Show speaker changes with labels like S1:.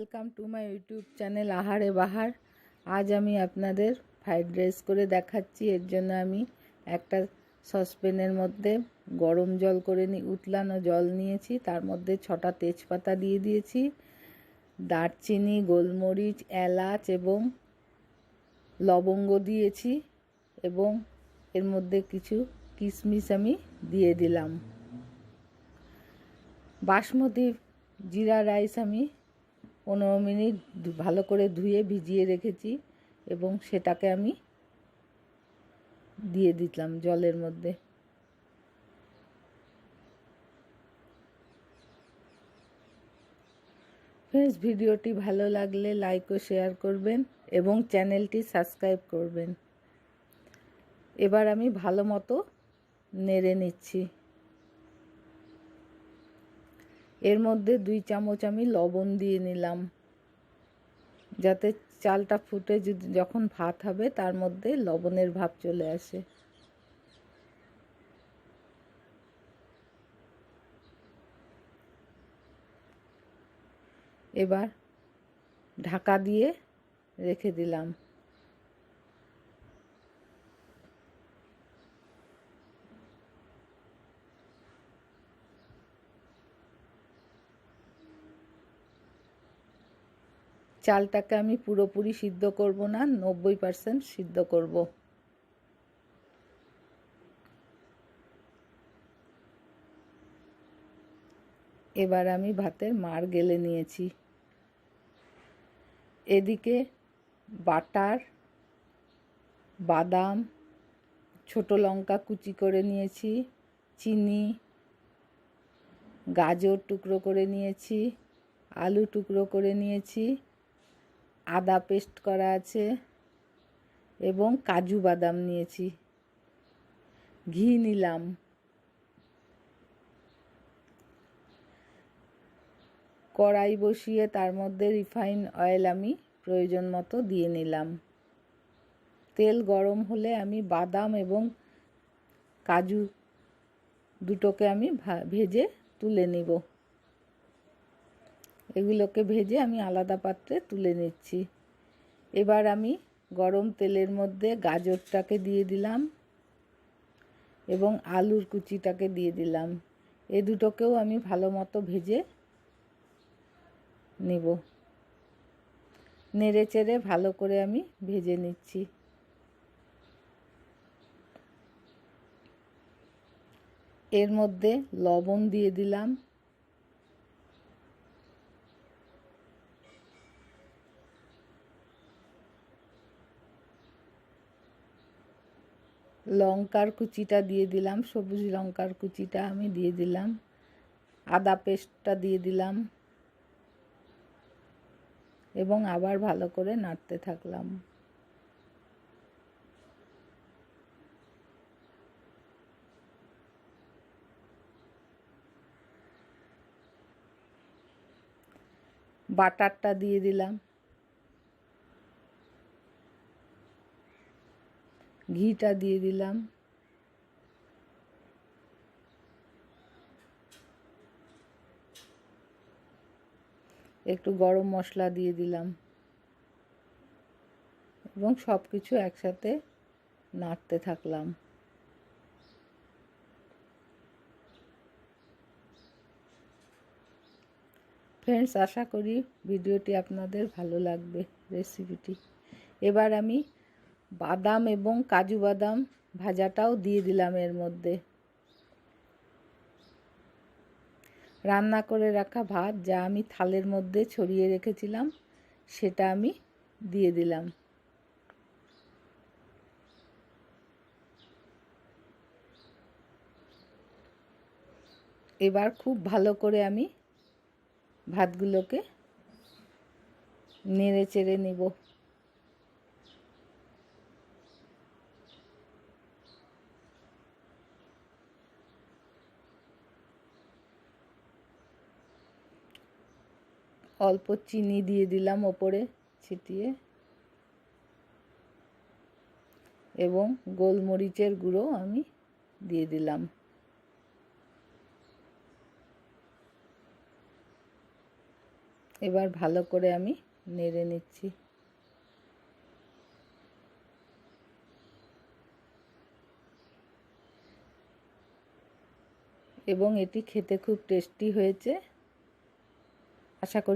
S1: Welcome to my YouTube channel Ahare Bahar আজ আমি আপনাদের ফ্রাইড রাইস করে দেখাচ্ছি। এর জন্য আমি একটা সসপ্যানের মধ্যে গরম জল করে নি, উতলানো জল নিয়েছি। তার মধ্যে ছটা তেজপাতা দিয়ে দিয়েছি, দারচিনি, গোলমরিচ, এলাচ এবং লবঙ্গ দিয়েছি এবং এর মধ্যে কিছু কিশমিশ আমি দিয়ে দিলাম। বাসমতি জিরা রাইস আমি পনেরো মিনিট ভালো করে ধুয়ে ভিজিয়ে রেখেছি এবং সেটাকে আমি দিয়ে দিলাম জলের মধ্যে। ফ্রেন্ডস ভিডিওটি ভালো লাগলে লাইক ও শেয়ার করবেন এবং চ্যানেলটি সাবস্ক্রাইব করবেন। এবার আমি ভালো মতো নেড়ে নিচ্ছি। এর মধ্যে দুই চামচ আমি লবণ দিয়ে নিলাম। যাতে চালটা ফুটে যখন ভাত হবে, তার মধ্যে লবণের ভাব চলে আসে। এবার ঢাকা দিয়ে রেখে দিলাম। চালটাকে আমি পুরোপুরি সিদ্ধ করব না, নব্বই পার্সেন্ট সিদ্ধ করব। এবার আমি ভাতের মার গেলে নিয়েছি। এদিকে বাটার, বাদাম, ছোট লঙ্কা কুচি করে নিয়েছি, চিনি, গাজর টুকরো করে নিয়েছি, আলু টুকরো করে নিয়েছি। আদা পেস্ট করা আছে এবং কাজু বাদাম নিয়েছি। ঘি নিলাম। কড়াই বসিয়ে তার মধ্যে রিফাইন অয়েল আমি প্রয়োজন মতো দিয়ে নিলাম। তেল গরম হলে আমি বাদাম এবং কাজু দুটোকে আমি ভেজে তুলে নিব। এগুলোকে ভেজে আমি আলাদা পাত্রে তুলে নিচ্ছি। এবার আমি গরম তেলের মধ্যে গাজরটাকে দিয়ে দিলাম এবং আলুর কুচিটাকে দিয়ে দিলাম। এ দুটোকেও আমি ভালো মতো ভেজে নেব। নেড়ে চেড়ে ভালো করে আমি ভেজে নিচ্ছি। এর মধ্যে লবণ দিয়ে দিলাম। লঙ্কার কুচিটা দিয়ে দিলাম, সবুজ লঙ্কার কুচিটা আমি দিয়ে দিলাম, আদা পেস্টটা দিয়ে দিলাম এবং আবার ভালো করে নাড়তে থাকলাম। বাটারটা দিয়ে দিলাম। ঘিটা দিয়ে দিলাম। একটু গরম মশলা দিয়ে দিলাম। এবং সব কিছু একসাথে নাড়তে থাকলাম। ফ্রেন্ডস আশা করি ভিডিওটি আপনাদের ভালো লাগবে রেসিপিটি এবার আমি বাদাম এবং কাজু বাদাম ভাজাটাও দিয়ে দিলাম এর মধ্যে। রান্না করে রাখা ভাত যা আমি থালের মধ্যে ছড়িয়ে রেখেছিলাম, সেটা আমি দিয়ে দিলাম। এবার খুব ভালো করে আমি ভাতগুলোকে নেড়ে চেড়ে নেব। অল্প চিনি দিয়ে দিলাম ওপরে ছিটিয়ে। এবং গোলমরিচের গুঁড়ো আমি দিয়ে দিলাম। এবার ভালো করে আমি নেড়ে নিচ্ছি। এবং এটি খেতে খুব টেস্টি হয়েছে। আশা করি